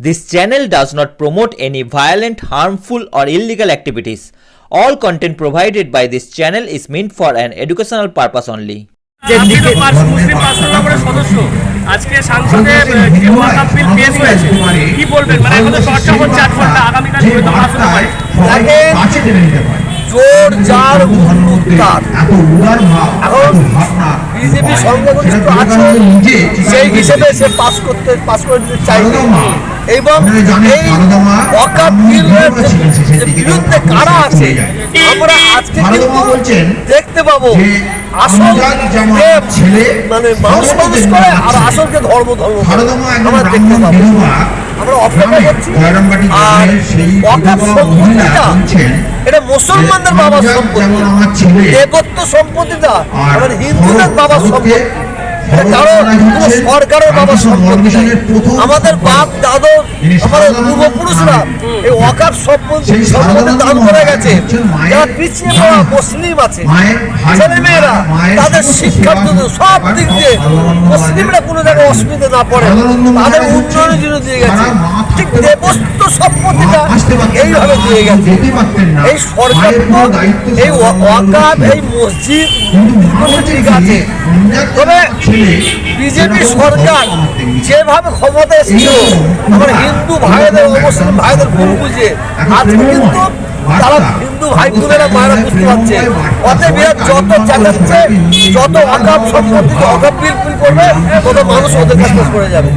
This channel does not promote any violent, harmful, or illegal activities. All content provided by this channel is meant for an educational purpose only. আপনি তো purse- মুসলিম personal সদস্য আজকে সংসদে আহ, বিল পেশ হয়েছে কি বলবেন মানে এখন চর্চা হচ্ছে আট ঘণ্টা আগামীকাল হয়তো পাস হতে পারে জোর যার উত্তার এখন বিজেপি সংখ্যাগরিষ্ঠ আছে সেই হিসেবে সে পাস করতে পাস করে দিতে চাইবে এবং এই বিলের বিরুদ্ধে কারা আছে? আমরা আজকে কিন্তু দেখতে পাবো আসল মানে মানুষ মানুষ করে আর আসলকে ধর্ম ধর্ম আমরা দেখতে পাবো। আমরা অপেক্ষা করছি। আর ওয়াকাফ সম্পত্তিটা এটা মুসলমানদের বাবার সম্পত্তি। দেবত্ব সম্পত্তিটা। আমার হিন্দুদের বাবার সম্পত্তি। কোনো সরকারের সম্পত্তি। আমাদের বাপ দাদু আমাদের পূর্বপুরুষরা এই ওয়াকাফ সম্পত্তি সম্পত্তি দান করে গেছে। যারা পিছিয়ে পড়া মুসলিম আছে ছেলে মেয়েরা তাদের শিক্ষার জন্য সব দিক দিয়ে মুসলিমরা কোনো জায়গায় অসুবিধা না পড়ে। তাদের উন্নয়নের জন্য দিয়ে গেছে। ঠিক দেবস্ত সম্পত্তিটা এইভাবে দিয়ে গেছে। এই সরকার এই ওয়া- এই মসজিদ ঠিক আছে। তবে বিজেপি সরকার যেভাবে ক্ষমতা এসেছিল, আমার হিন্দু ভাইদের মুসলিম ভাইদের ভুল বুঝে, আজকে কিন্তু তারা হিন্দু ভাই বোনেরা মায়েরা বুঝতে পারছে অতএব এরা যত চালাচ্ছে, যত অকাপ সম্পত্তি অকাপ বিল করবে, তত মানুষ ওদের কাছে করে যাবে।